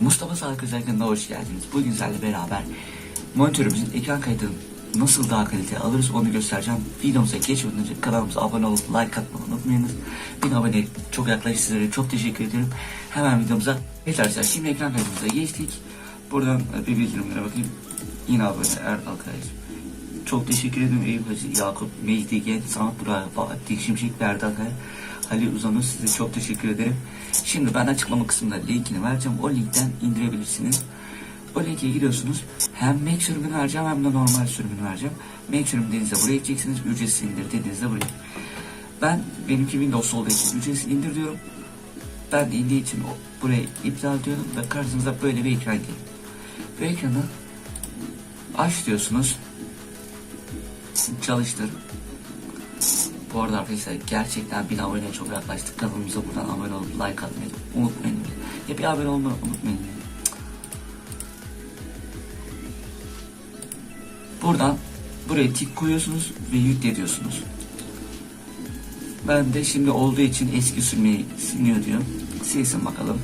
Mustafa Sağlık Özelliklerine hoş geldiniz. Bugün sizlerle beraber monitörümüzün ekran kaydını nasıl daha kaliteli alırız onu göstereceğim. Videomuza geçmeden önce kanalımıza abone olup like atmayı unutmayınız. Bin abone çok yaklaşık sizlere çok teşekkür ederim. Hemen videomuza arkadaşlar şimdi ekran kaydımıza geçtik. Buradan e, bir bildirimlere bakayım. Yine abone Erdal Kayıcı. Çok teşekkür ederim Eyüp Yakup, Mehdi Genç, Sanat Burak, Fatih Şimşek, Berdan Kaya, Halil Uzanır size çok teşekkür ederim. Şimdi ben açıklama kısmında linkini vereceğim. O linkten indirebilirsiniz. O linke giriyorsunuz. Hem Mac sürümünü vereceğim hem de normal sürümünü vereceğim. Mac sürümü dediğinizde buraya gideceksiniz. Ücretsiz indir dediğinizde buraya. Ben benimki Windows olduğu için ücretsiz indir diyorum. Ben de indiği için burayı iptal diyorum ve karşınıza böyle bir ekran geliyor. Bu ekranı aç diyorsunuz çalıştır. Bu arada arkadaşlar gerçekten bin aboneye çok yaklaştık. Kanalımıza buradan abone olup like atmayı unutmayın. Ya bir abone olmayı unutmayın. Buradan buraya tik koyuyorsunuz ve yükle diyorsunuz. Ben de şimdi olduğu için eski sürmeyi siliyor diyor. Silsin bakalım.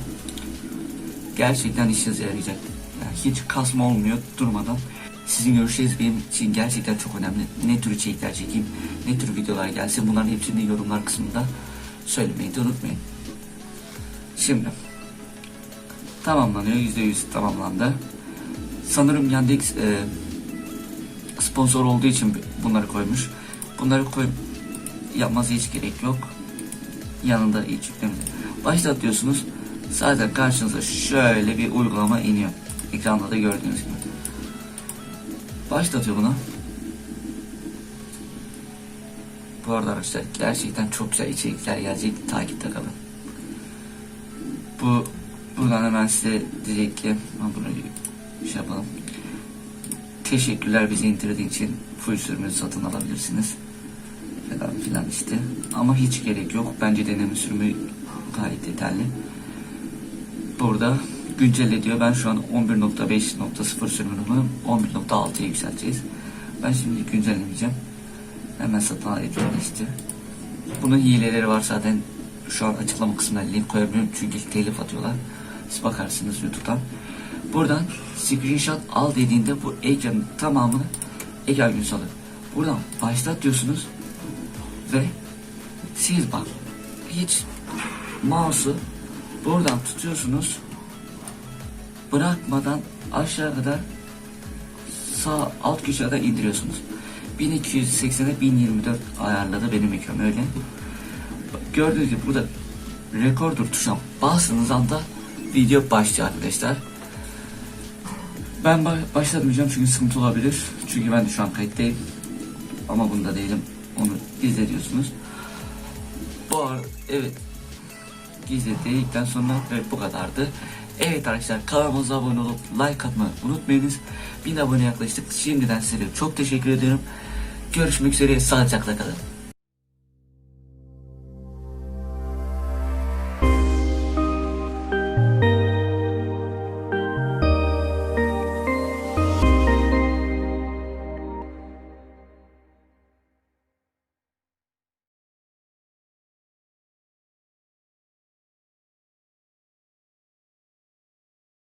Gerçekten işinize yarayacak. Yani hiç kasma olmuyor durmadan. Sizin görüşleriniz benim için gerçekten çok önemli. Ne tür içerikler çekeyim, ne tür videolar gelsin bunların hepsini yorumlar kısmında söylemeyi de unutmayın. Şimdi tamamlanıyor. %100 tamamlandı. Sanırım Yandex e, sponsor olduğu için bunları koymuş. Bunları koy yapması hiç gerek yok. Yanında hiç yüklemedi. Başlat diyorsunuz. Zaten karşınıza şöyle bir uygulama iniyor. Ekranda da gördüğünüz gibi. Başlatıyor bunu. Bu arada arkadaşlar gerçekten çok güzel içerikler gelecek. Takipte kalın. Bu buradan hemen size diyecek ki bunu şey yapalım. Teşekkürler bizi indirdiğin için full sürümünü satın alabilirsiniz. Falan filan işte. Ama hiç gerek yok. Bence deneme sürümü gayet yeterli. Burada güncelle diyor. Ben şu an 11.5.0 sürümünü 11.6'ya yükselteceğiz. Ben şimdi güncellemeyeceğim. Hemen satın al etkileşti. Bunun hileleri var zaten. Şu an açıklama kısmına link koyabiliyorum çünkü telif atıyorlar. Siz bakarsınız YouTube'dan. Buradan screenshot al dediğinde bu ekranın tamamını ekran gün alır. Buradan başlat diyorsunuz ve siz bak hiç mouse'u buradan tutuyorsunuz bırakmadan aşağı kadar sağ alt köşeden indiriyorsunuz. 1280'e 1024 ayarladı benim ekran öyle. Gördüğünüz gibi burada rekordur tuşuna bastığınız anda video başlıyor arkadaşlar. Ben ba- başlatmayacağım çünkü sıkıntı olabilir. Çünkü ben de şu an kayıttayım. Ama bunda değilim. Onu izle diyorsunuz. Bu ar- evet gizli dedikten sonra evet bu kadardı. Evet arkadaşlar kanalımıza abone olup like atmayı unutmayınız. 1000 abone yaklaştık. Şimdiden size çok teşekkür ediyorum. Görüşmek üzere sağlıcakla kalın.